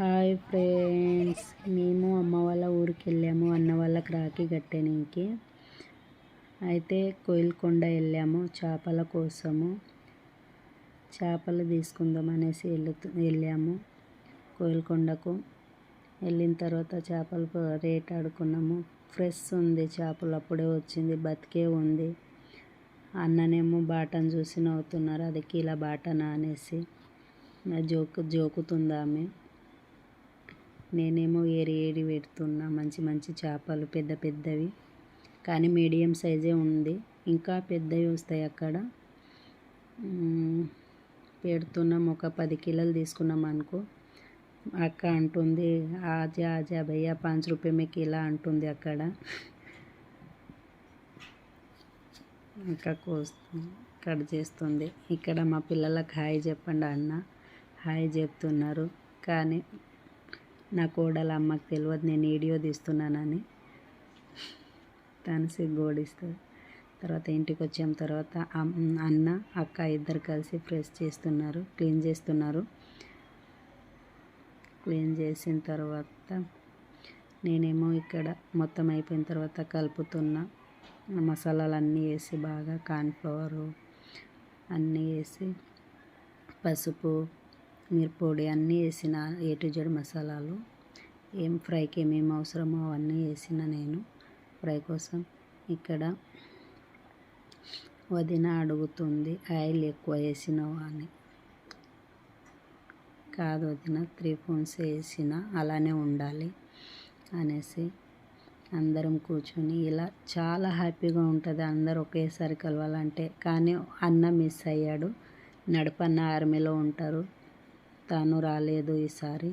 Hi friends. మేము అమ్మ వాళ్ళ ఊరికి వెళ్ళాము అన్న వాళ్ళకి రాఖీ కట్టడానికి. అయితే కోయిల్కొండ వెళ్ళాము. చేపల కోసము. చేపలు తీసుకుందాం అనేసి వెళ్తూ వెళ్ళాము కోయిల్కొండకు. వెళ్ళిన తర్వాత చేపలు రేట్ ఆడుకున్నాము. ఫ్రెష్ ఉంది చేపలు. అప్పుడే వచ్చింది. బతికే ఉంది. అన్ననేమో బాటను చూసి నవ్వుతున్నారు. అది ఇలా బాటనా అనేసి. జోకు జోకుతుంది ఆమె. నేనేమో ఏరి ఏరి పెడుతున్నా మంచి మంచి చేపలు పెద్ద పెద్దవి. కానీ మీడియం సైజే ఉంది. ఇంకా పెద్దవి వస్తాయి అక్కడ. పెడుతున్నాం. ఒక పది కిలోలు తీసుకున్నాం అనుకో. అక్క అంటుంది ఆజా ఆజా భయ్యా పాంచ్ రూపాయ కిలో అంటుంది అక్కడ. ఇంకా కోస్తుంది కట్ చేస్తుంది. ఇక్కడ మా పిల్లలకు హాయ్ చెప్పండి అన్న. హాయ్ చెప్తున్నారు. కానీ నా కోడలు అమ్మకి తెలియదు నేను వీడియో తీస్తున్నానని. తను సిగ్గోడిస్తుంది తర్వాత ఇంటికి వచ్చిన తర్వాత అన్న అక్క ఇద్దరు కలిసి ఫ్రెష్ చేస్తున్నారు క్లీన్ చేస్తున్నారు. క్లీన్ చేసిన తర్వాత నేనేమో ఇక్కడ మొత్తం అయిపోయిన తర్వాత కలుపుతున్నా. మసాలాలు అన్నీ వేసి బాగా కార్న్ఫ్లవరు అన్నీ వేసి పసుపు మిరప్పొడి అన్నీ వేసిన ఏ టు జెడ్ మసాలాలు. ఏం ఫ్రైకి ఏమేమి అవసరమో అవన్నీ వేసిన నేను ఫ్రై కోసం. ఇక్కడ వదిన అడుగుతుంది ఆయిల్ ఎక్కువ వేసినావా అని. కాదు వదిన త్రీ ఫోన్స్ వేసిన అలానే ఉండాలి అనేసి అందరం కూర్చొని ఇలా చాలా హ్యాపీగా ఉంటుంది. అందరు ఒకేసారి కలవాలంటే. కానీ అన్న మిస్ అయ్యాడు. నడపన్న ఆర్మీలో ఉంటారు. తాను రాలేదు ఈసారి.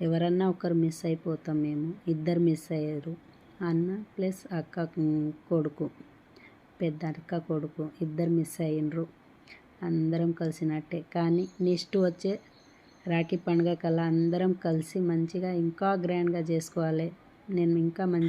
ఎవరన్నా ఒకరు మిస్ అయిపోతాం మేము. ఇద్దరు మిస్ అయ్యారు. అన్న ప్లస్ అక్క కొడుకు. పెద్ద అక్క కొడుకు. ఇద్దరు మిస్ అయినరు అందరం కలిసినట్టే. కానీ నెక్స్ట్ వచ్చే రాఖీ పండుగ కల్లా అందరం కలిసి మంచిగా ఇంకా గ్రాండ్గా చేసుకోవాలి. నేను ఇంకా మంచి